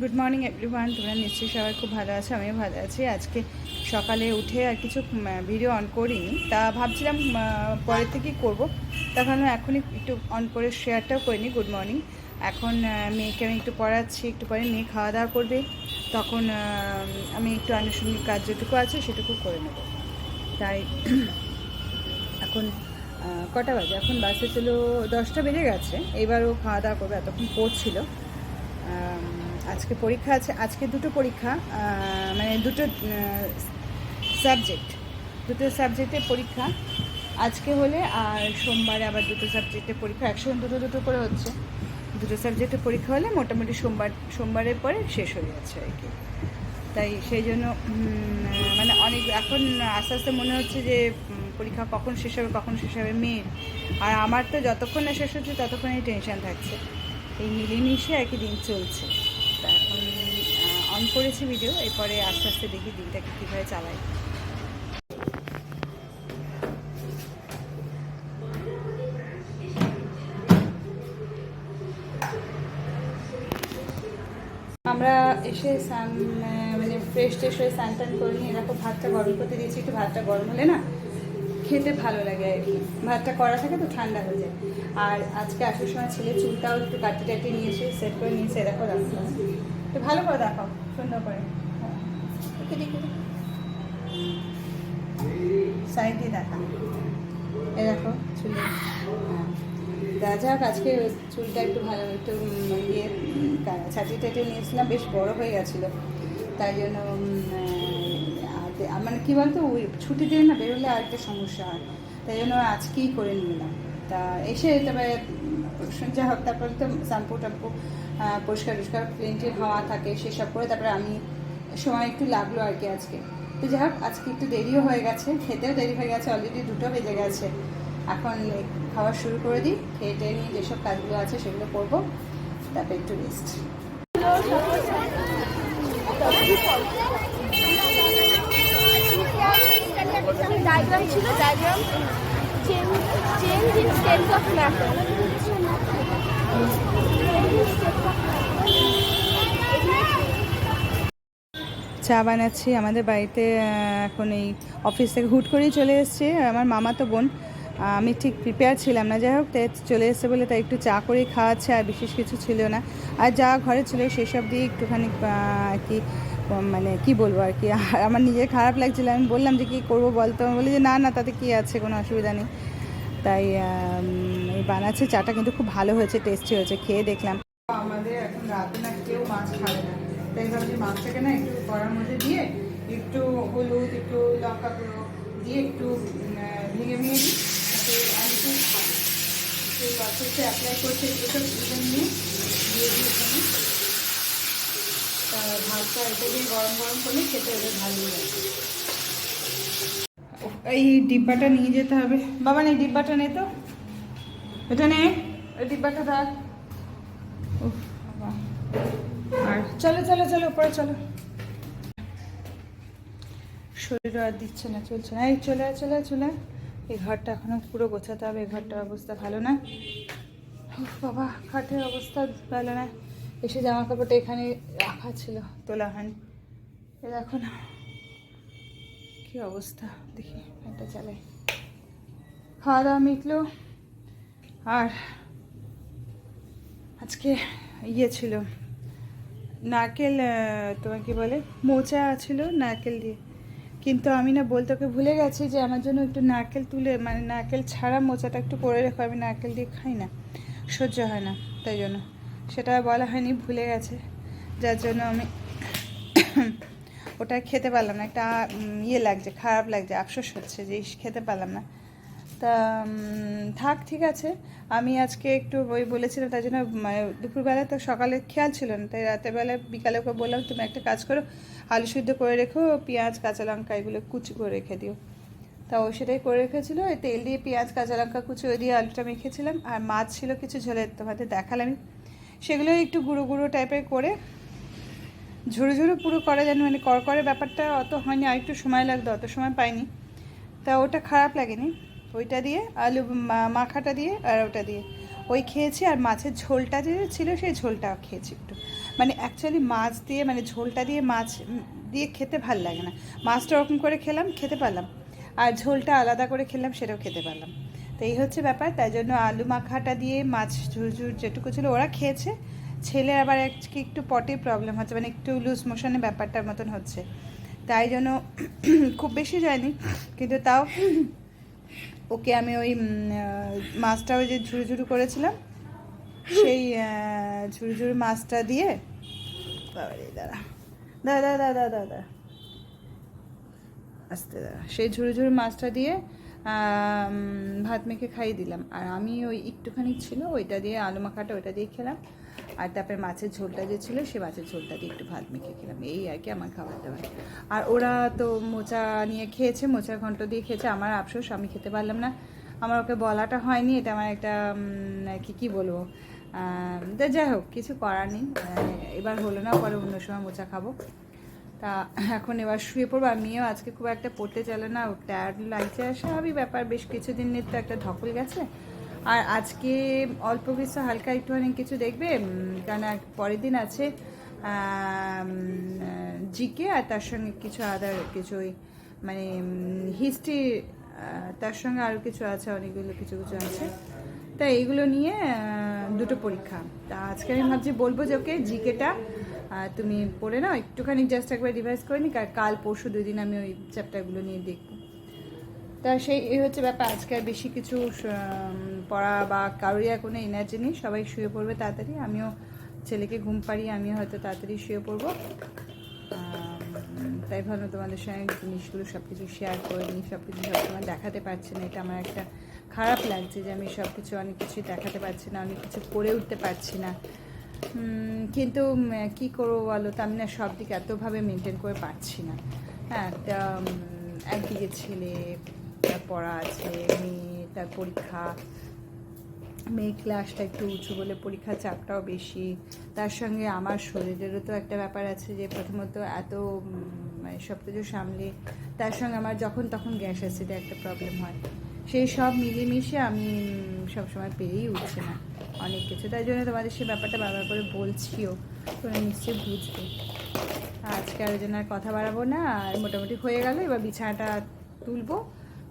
Good morning everyone তোমরা নিশ্চয়ই সবাই খুব ভালো আছো, আমিও ভালো আছি। আজকে সকালে উঠে আর কিছু ভিডিও অন করিনি। তা ভাবছিলাম পরের থেকেই করব? তা ভাবলাম এখনই একটু অন করে শেয়ারটাও করিনি। গুড মর্নিং এখন মেয়েকে আমি একটু পড়াচ্ছি, একটু পরে মেয়ে খাওয়া দাওয়া করবে। তখন আমি একটু আনুষঙ্গিক কাজ যেটুকু আছে সেটুকু করে নেব। তাই এখন কটা বাজে? এখন বাসে ছিল দশটা বেজে গেছে। এবারও খাওয়া দাওয়া করবে, এতক্ষণ পড়ছিল। আজকে পরীক্ষা আছে, আজকে দুটো পরীক্ষা মানে দুটো সাবজেক্ট দুটো সাবজেক্টের পরীক্ষা। আজকে হলে আর সোমবারে আবার দুটো সাবজেক্টের পরীক্ষা, একসঙ্গে দুটো দুটো করে হচ্ছে। দুটো সাবজেক্টের পরীক্ষা হলে মোটামুটি সোমবার, সোমবারের পরে শেষ হয়ে যাচ্ছে আর কি। তাই সেই জন্য মানে অনেক, এখন আস্তে আস্তে মনে হচ্ছে যে পরীক্ষা কখন শেষ হবে, কখন শেষ হবে মেয়ের আর আমার তো যতক্ষণ না শেষ হচ্ছে ততক্ষণই টেনশন থাকছে। এই মিলেমিশে আর কি দিন চলছে। অন করেছি ভিডিও এরপরে আস্তে আস্তে দেখি দিনটাকে কীভাবে চালাই আমরা এসে স্নান মানে ফ্রেশ ট্রেশ হয়ে স্নান টান করে নিয়ে এরকম ভাতটা গরম করতে দিয়েছি, একটু ভাতটা গরম হলে না খেতে ভালো লাগে আর কি। ভাতটা করা থাকে তো ঠান্ডা হয়ে যায়। আর আজকে আসার সময় ছেলে চুলটাও একটু কাটি টাটি নিয়ে এসে সেট করে নিয়েছে দেখো রাখো তো ভালো করে দেখাও, সুন্দর করে। হ্যাঁ। সাইড দেখা। এ দেখো, চুলে। হ্যাঁ। যাক, আজকে চুলটা একটু ভালো, একটু ইয়ে কা- টাটিয়ে নিয়েছিলাম, বেশ বড় হয়ে গেছিল। তাই জন্য মানে কী বলতো, ওই ছুটি দিয়ে না বেরোলে আর একটা সমস্যা হয়। তাই জন্য আজকেই করে নিলাম। তা এসে তবে যা হোক, তারপরে তো শ্যাম্পু ট্যাম্পু পরিষ্কার টরিষ্কার ক্লিন টিন হওয়া থাকে, সেসব করে তারপরে আমি সময় একটু লাগল আর কি আজকে। তো যাই হোক, আজকে একটু দেরিও হয়ে গেছে, খেতেও দেরি হয়ে গেছে অলরেডি দুটো বেজে গেছে। এখন খাওয়া শুরু করে দিই, খেয়ে টেয়ে নিয়ে যেসব কাজগুলো আছে সেগুলো করব, তারপরে একটু রেস্ট ছিল diagram change in states of matter চা বানাচ্ছি, আমাদের বাড়িতে এখন এই অফিস থেকে হুট করেই চলে এসছে। আমার মামা তো বোন আমি ঠিক প্রিপেয়ার ছিলাম না। যাই হোক তাই চলে এসছে বলে তাই একটু চা করেই খাওয়াচ্ছে, আর বিশেষ কিছু ছিল না। আর যা ঘরে ছিল সেসব দিয়ে একটুখানি আর কি মানে কি বলব আর কি আমার নিজের খারাপ লাগছিল। আমি বললাম যে কী করব বলতো? আমি বলি যে না না, তাতে কি আছে, কোনো অসুবিধা নেই। তাই এই বানাচ্ছে চাটা কিন্তু খুব ভালো হয়েছে টেস্টি হয়েছে, খেয়ে দেখলাম। আমাদের এখন রাতে না কেউ মাছ খাবে না। তাই ভাবছি মাছটাকে না একটু কড়ার মধ্যে দিয়ে একটু হলুদ, একটু লঙ্কা গুঁড়ো দিয়ে একটু ভেঙে ভেঙে দিই, তাতে আমি একটু সেই পাথরটা অ্যাপ্লাই করছে এগুলো সব নিয়ে দিয়ে দিই তা ভাতটা এটা দিয়ে গরম গরম করলে খেতে ওদের ভালোই লাগে। এই ডিব্বাটা নিয়ে যেতে হবে। বাবা নেই ডিব্বাটা নে তো। এটা নে। এই ডিব্বাটা বাবা। আর চলো চলো চলো, উপরে চলো। শরীর আর দিচ্ছে না, চলছে না। এই চলে চলে চলে। এই ঘরটা এখনও পুরো গোছাতে হবে। এই ঘরটার অবস্থা ভালো না। বাবা খাটের অবস্থা ভালো না। এসে জামা কাপড়টা এখানে রাখা ছিল, তোলা হয়নি। এ দেখো না। কি অবস্থা? দেখি, ফ্যানটা চালাই। খাওয়া দাওয়া মিটলো? আর আজকে ইয়ে ছিল, নারকেল তোমার কি বলে, মোচা ছিল নারকেল দিয়ে। কিন্তু আমি না বলতে, ওকে ভুলে গেছি যে আমার জন্য একটু নারকেল তুলে মানে নারকেল ছাড়া মোচাটা একটু করে রেখো, আমি নারকেল দিয়ে খাই না, সহ্য হয় না, তাই জন্য। সেটা বলা হয়নি, ভুলে গেছে। যার জন্য আমি ওটা খেতে পারলাম না। একটা ইয়ে লাগছে, খারাপ লাগছে, আফসোস হচ্ছে যে খেতে পারলাম না। তা থাক, ঠিক আছে। আমি আজকে একটু ওই বলেছিলাম তাই জন্য মানে দুপুরবেলা তো সকালে খেয়াল ছিল না, তাই রাতের বেলা বিকালে ওকে বললাম, তুমি একটা কাজ করো, আলু সিদ্ধ করে রেখো, পেঁয়াজ, কাঁচা লঙ্কা এগুলো কুচি করে রেখে দিও। তা ও সেটাই করে রেখেছিলো, ওই তেল দিয়ে পেঁয়াজ, কাঁচা লঙ্কা কুচি, ওই দিয়ে আলুটা মেখেছিলাম আর মাছ ছিল কিছু ঝোলের তোমাদের দেখালাম সেগুলো একটু গুঁড়ো গুঁড়ো টাইপের করে ঝুড়ো পুরো করা যায় না, মানে করকরে ব্যাপারটা অত হয়নি আর একটু সময় লাগতো অত সময় পাইনি। তা ওটা খারাপ লাগেনি। ওইটা দিয়ে আলু মাখাটা দিয়ে আর ওটা দিয়ে। ওই খেয়েছি আর মাছের ঝোলটা যে ছিল সেই ঝোলটা খেয়েছি একটু। মানে অ্যাকচুয়ালি মাছ দিয়ে মানে ঝোলটা দিয়ে মাছ দিয়ে খেতে ভালো লাগে না। মাছটা ওরকম করে খেলাম খেতে পারলাম। আর ঝোলটা আলাদা করে খেলাম সেটাও খেতে পারলাম। তো এই হচ্ছে ব্যাপার তাই জন্য আলু মাখাটা দিয়ে মাছ ঝুরঝুর যেটুকু ছিল ওরা খেয়েছে। ছেলে আবার আজকে একটু পটে প্রবলেম হচ্ছে মানে একটু লুজ মোশনের ব্যাপারটার মতন হচ্ছে। তাই জন্য খুব বেশি যায়নি কিন্তু তাও ওকে আমি ওই মাছটা ওই যে ঝুরু ঝুরু করেছিলাম সেই আহ, ঝুরু ঝুরু মাছটা দিয়ে দাদা দাদা দাদা দাদা আস্তে দাঁড়া সেই ঝুরু ঝুরু মাছটা দিয়ে ভাত মেখে খাইয়ে দিলাম। আর আমি ওই একটুখানি ছিল ওইটা দিয়ে আলু মাখাটা ওইটা দিয়ে খেলাম। আর তারপরে মাছের ঝোলটা যে ছিল সে মাছের ঝোলটা দিয়ে একটু ভাত মেখে খেলাম। এই আর কি আমার খাবার দাবার আর ওরা তো মোচা নিয়ে খেয়েছে, মোচার ঘন্ট দিয়ে খেয়েছে। আমার আফসোস, আমি খেতে পারলাম না। আমার ওকে বলাটা হয়নি, এটা আমার একটা কি কি বলব? তা যাই হোক, কিছু করার নেই। এবার হলো না, পরে অন্য সময় মোচা খাব। তা এখন এবার শুয়ে পড়ব। আর মেয়েও আজকে খুব একটা পড়তে চলে না টায়ার্ড লাগছে। স্বাভাবিক ব্যাপার, বেশ কিছুদিনের তো একটা ধকল গেছে। আর আজকে অল্প কিছু, হালকা একটুখানি কিছু দেখবে কারণ পরের দিন আছে জিকে আর তার সঙ্গে কিছু আদার কিছু ওই মানে হিস্ট্রি তার সঙ্গে আরও কিছু আছে, অনেকগুলো কিছু কিছু আছে। তা এইগুলো নিয়ে দুটো পরীক্ষা। তা আজকে আমি ভাবছি বলব যে, ওকে, জিকেটা তুমি পড়ে নাও, একটুখানি জাস্ট একবার রিভাইজ করে আর কাল পরশু দুই দিন আমি ওই চ্যাপ্টারগুলো নিয়ে দেখব। তা সেই এই হচ্ছে ব্যাপার। আজকে আর বেশি কিছু পড়া বা কারোরই আর কোনো এনার্জি নেই। সবাই শুয়ে পড়বে তাড়াতাড়ি। আমিও ছেলেকে ঘুম পাড়িয়ে আমিও হয়তো তাড়াতাড়ি শুয়ে পড়ব। তাই ভাবলাম তোমাদের সঙ্গে জিনিসগুলো সব কিছু শেয়ার করে নিই। সব কিছু সবসময় দেখাতে পারছি না। এটা আমার একটা খারাপ লাগছে যে আমি সব কিছু অনেক কিছুই দেখাতে পারছি না, অনেক কিছু করে উঠতে পারছি না। কিন্তু কি করব বলো? তো আমি না সব দিক এতভাবে মেনটেন করে পারছি না। হ্যাঁ একটা একদিকে ছেলে পড়া আছে, মেয়ে, তার পরীক্ষা, মেয়ে ক্লাসটা একটু উঁচু বলে পরীক্ষার চাপটাও বেশি। তার সঙ্গে আমার শরীরেরও তো একটা ব্যাপার আছে যে প্রথমত এত মানে সব কিছু সামলে, তার সঙ্গে আমার যখন তখন গ্যাস অ্যাসিডে একটা প্রবলেম হয়। সেই সব মিলেমিশে আমি সবসময় পেরেই উঠছি না অনেক কিছু। তাই জন্য তোমাদের সে ব্যাপারটা বারবার করে বলছিও, তোমরা নিশ্চয়ই বুঝবে। আজকে আর আর কথা বাড়াবো না, আর মোটামুটি হয়ে গেল, এবার বিছানাটা তুলবো।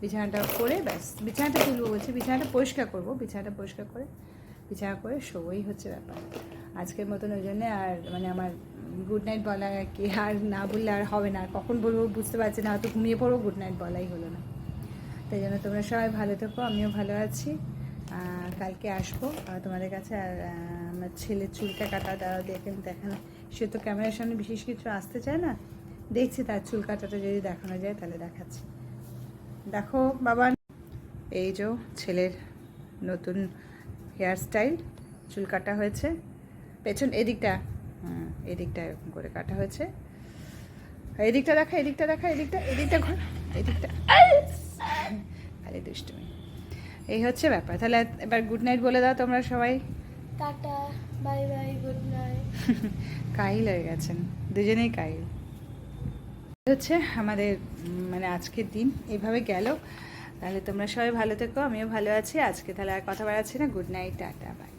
বিছানাটা করে ব্যাস, বিছানাটা তুলবো বলছি, বিছানাটা পরিষ্কার করব, বিছানাটা পরিষ্কার করে, বিছানা করে শোবই হচ্ছে ব্যাপার। আজকের মতন ওই জন্যে আর মানে আমার গুড নাইট বলা আর কি, আর না বললে আর হবে না কখন বলব বুঝতে পারছি না, হয়তো ঘুমিয়ে পড়ব গুড নাইট বলাই হলো না। তাই জন্য তোমরা সবাই ভালো থেকো, আমিও ভালো আছি। কালকে আসব তোমাদের কাছে আর আমার ছেলের চুলটা কাটা দাঁড়াও দেখেন দেখানো। সে তো ক্যামেরার সামনে বিশেষ কিছু আসতে চায় না, দেখছি তার চুল কাটাটা যদি দেখানো যায় তাহলে দেখাচ্ছি। দেখো বাবা এই যে ছেলের নতুন হেয়ার স্টাইল চুল কাটা হয়েছে। পেছন এদিকটা হুম এদিকটা এরকম করে কাটা হয়েছে। এদিকটা দেখা এদিকটা দেখা এদিকটা এদিকটা ঘর এদিকটা। আরে দুষ্টুমি। এই হচ্ছে ব্যাপার। তাহলে এবার গুড নাইট বলে দাও তোমরা সবাই। Tata bye bye good night কাহিল হয়ে গেছেন। দুজনেই কাহিল হচ্ছে আমাদের মানে আজকের দিন এভাবে গেল। তাহলে তোমরা সবাই ভালো থেকো, আমিও ভালো আছি। আজকে তাহলে আর কথা বাড়াচ্ছি না। Good night, tata, bye.